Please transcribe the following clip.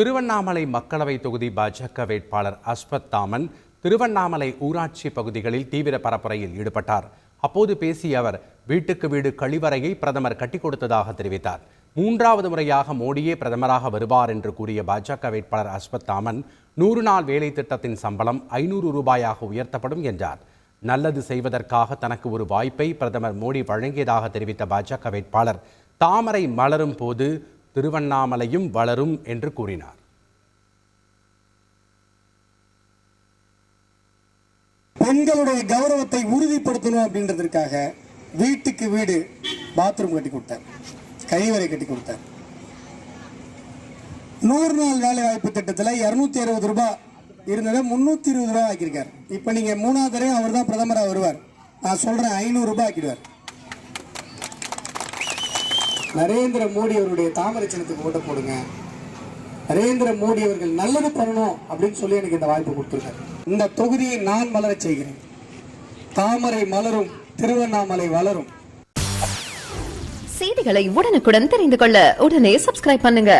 திருவண்ணாமலை மக்களவை தொகுதி பாஜக வேட்பாளர் அஸ்வத் தாமன் திருவண்ணாமலை ஊராட்சி பகுதிகளில் தீவிர பரப்புரையில் ஈடுபட்டார். அப்போது பேசிய அவர் வீட்டுக்கு வீடு கழிவறையை பிரதமர் கட்டிக் கொடுத்ததாக தெரிவித்தார். மூன்றாவது முறையாக மோடியே பிரதமராக வருவார் என்று கூறிய பாஜக வேட்பாளர் அஸ்வத் தாமன் நூறு நாள் வேலை திட்டத்தின் சம்பளம் ஐநூறு ரூபாயாக உயர்த்தப்படும் என்றார். நல்லது செய்வதற்காக தனக்கு ஒரு வாய்ப்பை பிரதமர் மோடி வழங்கியதாக தெரிவித்த பாஜக வேட்பாளர் தாமரை மலரும் போது திருவண்ணாமலையும் வளரும் என்று கூறினார். பெண்களுடைய கௌரவத்தை உறுதிப்படுத்தணும் அப்படின்றதுக்காக வீட்டுக்கு வீடு பாத்ரூம் கட்டி கொடுத்தார். கழிவறை கட்டி கொடுத்தார். நூறு நாள் வேலை வாய்ப்பு திட்டத்தில் இரநூத்தி அறுபது ரூபாய் இருந்ததை முந்நூற்றி இருபது ரூபாய் ஆக்கியிருக்கார். இப்போ நீங்கள் மூணாவது தடவை அவர் தான் பிரதமராக வருவார். நான் சொல்கிறேன் ஐநூறு ரூபாய் ஆக்கிடுவார். நரேந்திர மோடி அவருடைய தாமரை சின்னத்துக்கு ஓட்ட போடுங்க. நரேந்திர மோடி அவர்கள் நல்லது பண்ணணும் அப்படின்னு சொல்லி எனக்கு இந்த வாய்ப்பு கொடுத்துருக்காரு. இந்த தொகுதியை நான் மலரச் செய்கிறேன். தாமரை மலரும் திருவண்ணாமலை வளரும். செய்திகளை உடனுக்குடன் தெரிந்து கொள்ள உடனே சப்ஸ்கிரைப் பண்ணுங்க.